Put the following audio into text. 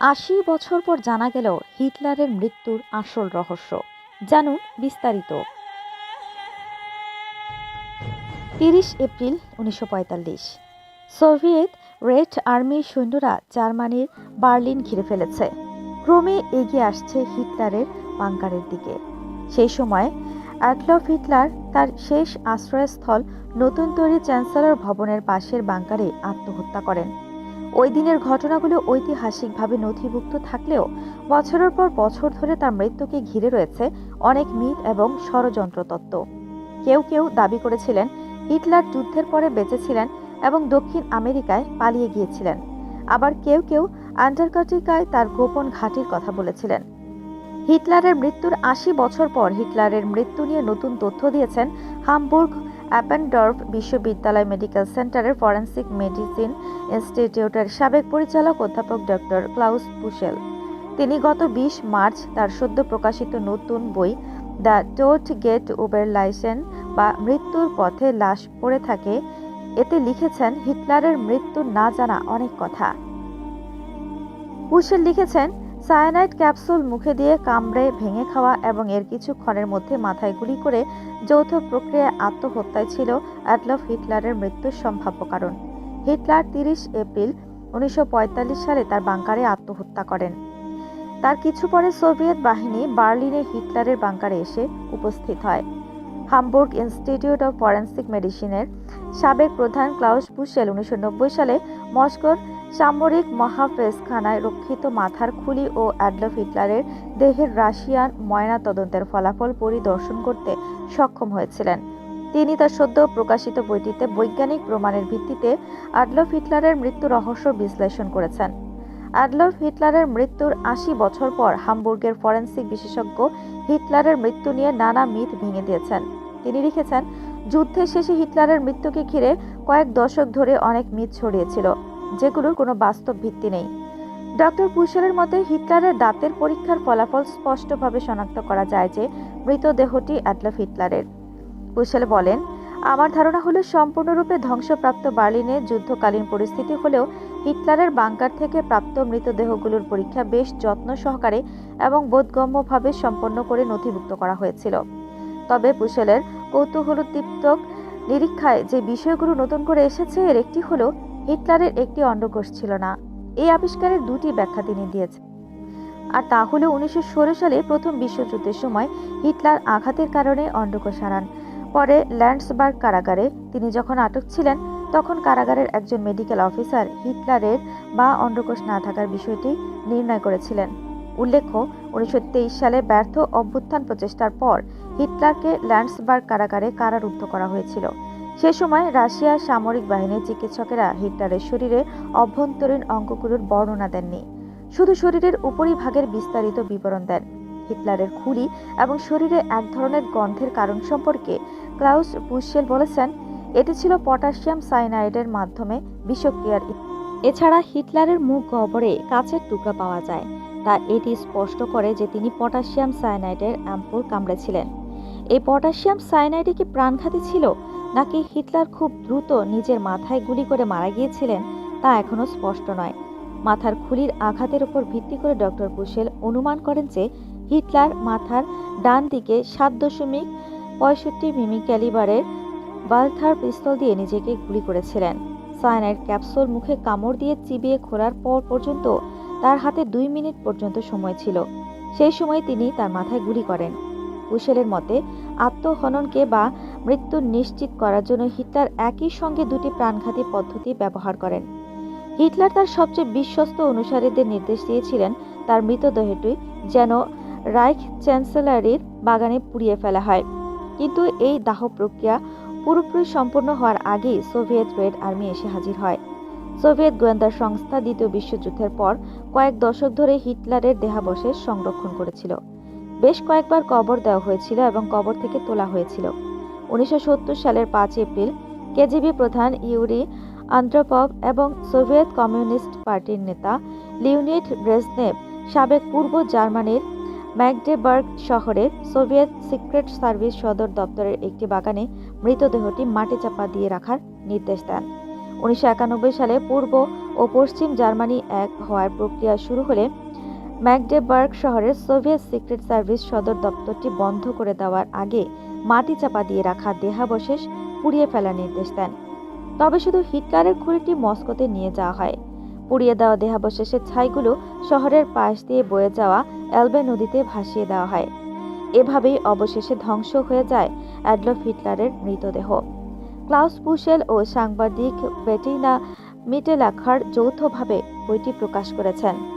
আশি বছর পর জানা গেল হিটলারের মৃত্যুর আসল রহস্য। জানুন বিস্তারিত। তিরিশ এপ্রিল উনিশশো পঁয়তাল্লিশ। সোভিয়েত রেড আর্মির সৈন্যরা জার্মানির বার্লিন ঘিরে ফেলেছে। ক্রমে এগিয়ে আসছে হিটলারের বাংকারের দিকে। সেই সময় অ্যাডলফ হিটলার তার শেষ আশ্রয়স্থল নতুন তৈরি চ্যান্সেলর ভবনের পাশের বাংকারে আত্মহত্যা করেন। ওই দিনের ঘটনাগুলো ঐতিহাসিকভাবে নথিভুক্ত থাকলেও বছরের পর বছর ধরে তার মৃত্যুকে ঘিরে রয়েছে অনেক মিথ এবং ষড়যন্ত্র তত্ত্ব। কেউ কেউ দাবি করেছিলেন হিটলার যুদ্ধের পরে বেঁচেছিলেন এবং দক্ষিণ আমেরিকায় পালিয়ে গিয়েছিলেন। আবার কেউ কেউ আন্টার্কটিকায় তার গোপন ঘাঁটির কথা বলেছিলেন। হিটলারের মৃত্যুর আশি বছর পর হিটলারের মৃত্যু নিয়ে নতুন তথ্য দিয়েছেন হামবুর্গ অ্যাপেনডর্ফ বিশ্ববিদ্যালয় মেডিকেল সেন্টারের ফরেন্সিক মেডিসিন ইনস্টিটিউটের সাবেক পরিচালক অধ্যাপক ডক্টর ক্লাউস পুশেল তিনি গত বিশ মার্চ তার সদ্য প্রকাশিত নতুন বই the tote gate Uber license বা মৃত্যুর পথে লাশ পড়ে থাকে। এতে লিখেছেন, হিটলারের মৃত্যু না জানা অনেক কথা। পুশেল লিখেছেন সায়ানাইড ক্যাপসুল মুখে দিয়ে কামড়ে ভেঙে খাওয়া এবং এর কিছুক্ষণের মধ্যে মাথায় গুলি করে যৌথ প্রক্রিয়ায় আত্মহত্যায় ছিল অ্যাডলফ হিটলারের মৃত্যুর সম্ভাব্য কারণ। হিটলার তিরিশ এপ্রিল উনিশশো পঁয়তাল্লিশ সালে তার বাংকারে আত্মহত্যা করেন। তার কিছু পরে সোভিয়েত বাহিনী বার্লিনে হিটলারের বাংকারে এসে উপস্থিত হয়। হামবুর্গ ইনস্টিটিউট অফ ফরেন্সিক মেডিসিনের সাবেক প্রধান ক্লাউস বুশেল উনিশশো নব্বই সালে মস্কোর সামরিক মহাফেজখানায় রক্ষিত মাথার খুলি ও অ্যাডলফ হিটলারের দেহের রাশিয়ান ময়না তদন্তের ফলাফল পরিদর্শন করতে সক্ষম হয়েছিলেন। তিনি তার সদ্য প্রকাশিত বইটিতে বৈজ্ঞানিক প্রমাণের ভিত্তিতে অ্যাডলফ হিটলারের মৃত্যু রহস্য বিশ্লেষণ করেছেন। অ্যাডলফ হিটলারের মৃত্যুর আশি বছর পর হামবুর্গের ফরেন্সিক বিশেষজ্ঞ হিটলারের মৃত্যু নিয়ে নানা মিথ ভেঙে দিয়েছেন। তিনি লিখেছেন, যুদ্ধের শেষে হিটলারের মৃত্যুকে ঘিরে কয়েক দশক ধরে অনেক মিথ ছড়িয়েছিল। যেগুলোর কোনো বাস্তব ভিত্তি নেই। ডক্টর পুশেলের মতে, হিটলারের দাঁতের পরীক্ষার ফলাফল স্পষ্টভাবে শনাক্ত করা যায় যে, মৃতদেহটি অ্যাডলফ হিটলারের। পুশেল বলেন, আমার ধারণা হলো সম্পূর্ণরূপে ধ্বংসপ্রাপ্ত বার্লিনে যুদ্ধকালীন পরিস্থিতি হলেও হিটলারের বাংকার থেকে প্রাপ্ত মৃতদেহগুলোর পরীক্ষা বেশ যত্ন সহকারে এবং বোধগম্যভাবে সম্পন্ন করে নথিভুক্ত করা হয়েছিল। তবে পুশেলের কৌতূহলোদ্দীপ্ত নিরীক্ষায় যে বিষয়গুলো নতুন করে এসেছে, এর একটি হলো হিটলারের একটি অন্ডকোষ ছিল না। এই আবিষ্কারের দুটি ব্যাখ্যা তিনি দিয়েছেন। আর তা হলো উনিশশো সালে প্রথম বিশ্বযুদ্ধের সময় হিটলার আঘাতের কারণে অন্ডকোষ হারান। পরে ল্যান্ডসবার্গ কারাগারে তিনি যখন আটক ছিলেন, তখন কারাগারের একজন মেডিকেল অফিসার হিটলারের বা অন্ডকোষ না থাকার বিষয়টি নির্ণয় করেছিলেন। উল্লেখ্য, উনিশশো তেইশ সালে ব্যর্থ অভ্যুত্থান প্রচেষ্টার পর হিটলারকে ল্যান্ডসবার্গ কারাগারে কারারুদ্ধ করা হয়েছিল। সে সময় রাশিয়ার সামরিক বাহিনীর চিকিৎসকেরা হিটলারের শরীরে অভ্যন্তরীণ অঙ্গগুলোর বর্ণনা দেননি, শুধু শরীরের উপরিভাগের বিস্তারিত বিবরণ দেন। হিটলারের খুলি এবং শরীরে এক ধরনের গন্ধের কারণ সম্পর্কে ক্লাউস বুশেল বলেছেন, এটি ছিল পটাশিয়াম সাইনাইডের মাধ্যমে বিষক্রিয়ার এছাড়া হিটলারের মুখ গহ্বরে কাচের টুকরা পাওয়া যায়, তা এটি স্পষ্ট করে যে তিনি পটাশিয়াম সাইনাইডের অ্যাম্পুল কামড়েছিলেন। এই পটাশিয়াম সাইনাইডে কি প্রাণঘাতী ছিল? নাকি হিটলার খুব দ্রুত নিজের মাথায় গুলি করে মারা গিয়েছিলেন তা এখনও স্পষ্ট নয়। মাথার খুলির আঘাতের উপর ভিত্তি করে ডক্টর বুশেল অনুমান করেন যে হিটলার মাথার ডান দিকে সাত দশমিক পঁয়ষট্টি মিমি ক্যালিবারের বালথার পিস্তল দিয়ে নিজেকে গুলি করেছিলেন। সায়ানাইড ক্যাপসুল মুখে কামড় দিয়ে চিবিয়ে খোলার পর পর্যন্ত তার হাতে দুই মিনিট পর্যন্ত সময় ছিল। সেই সময় তিনি তার মাথায় গুলি করেন। কুশেলের মতে, আত্মহননকে বা মৃত্যু নিশ্চিত করার জন্য হিটলার একই সঙ্গে দুটি প্রাণঘাতী পদ্ধতি ব্যবহার করেন। হিটলার তার সবচেয়ে বিশ্বস্ত অনুসারীদের নির্দেশ দিয়েছিলেন তার মৃতদেহটি যেন রাইখ চ্যান্সেলারির বাগানে পুড়িয়ে ফেলা হয়। কিন্তু এই দাহ প্রক্রিয়া পুরোপুরি সম্পূর্ণ হওয়ার আগেই সোভিয়েত রেড আর্মি এসে হাজির হয়। সোভিয়েত গোয়েন্দা সংস্থা দ্বিতীয় বিশ্বযুদ্ধের পর কয়েক দশক ধরে হিটলারের দেহাবশেষ সংরক্ষণ করেছিল। বেশ কয়েকবার কবর দেওয়া হয়েছিল এবং কবর থেকে তোলা হয়েছিল। উনিশশো সত্তর সালের পাঁচ এপ্রিল কেজিবি প্রধান ইউরি আন্দ্রপভ এবং সোভিয়েত কমিউনিস্ট পার্টির নেতা লিউনিট ব্রেজনেভ সাবেক পূর্ব জার্মানির ম্যাকডেবার্গ শহরের সোভিয়েত সিক্রেট সার্ভিস সদর দপ্তরের একটি বাগানে মৃতদেহটি মাটি চাপা দিয়ে রাখার নির্দেশ দেন। উনিশশো একানব্বই সালে পূর্ব ও পশ্চিম জার্মানি এক হওয়ার প্রক্রিয়া শুরু হলে ম্যাকডেবার্গ শহরের সোভিয়েত সিক্রেট সার্ভিস সদর দপ্তরটি বন্ধ করে দেওয়ার আগে মাটি চাপা দিয়ে রাখা দেহাবশেষ পুড়িয়ে ফেলার নির্দেশ দেন। তবে শুধু হিটলারের খুঁড়িটি মস্কোতে নিয়ে যাওয়া হয়। পুড়িয়ে দেওয়া দেহাবশেষের ছাইগুলো শহরের পাশ দিয়ে বয়ে যাওয়া অ্যালবে নদীতে ভাসিয়ে দেওয়া হয়। এভাবেই অবশেষে ধ্বংস হয়ে যায় অ্যাডলফ হিটলারের মৃতদেহ। ক্লাউস পুশেল ও সাংবাদিক বেটিনা মিটেলাখার যৌথভাবে বইটি প্রকাশ করেছেন।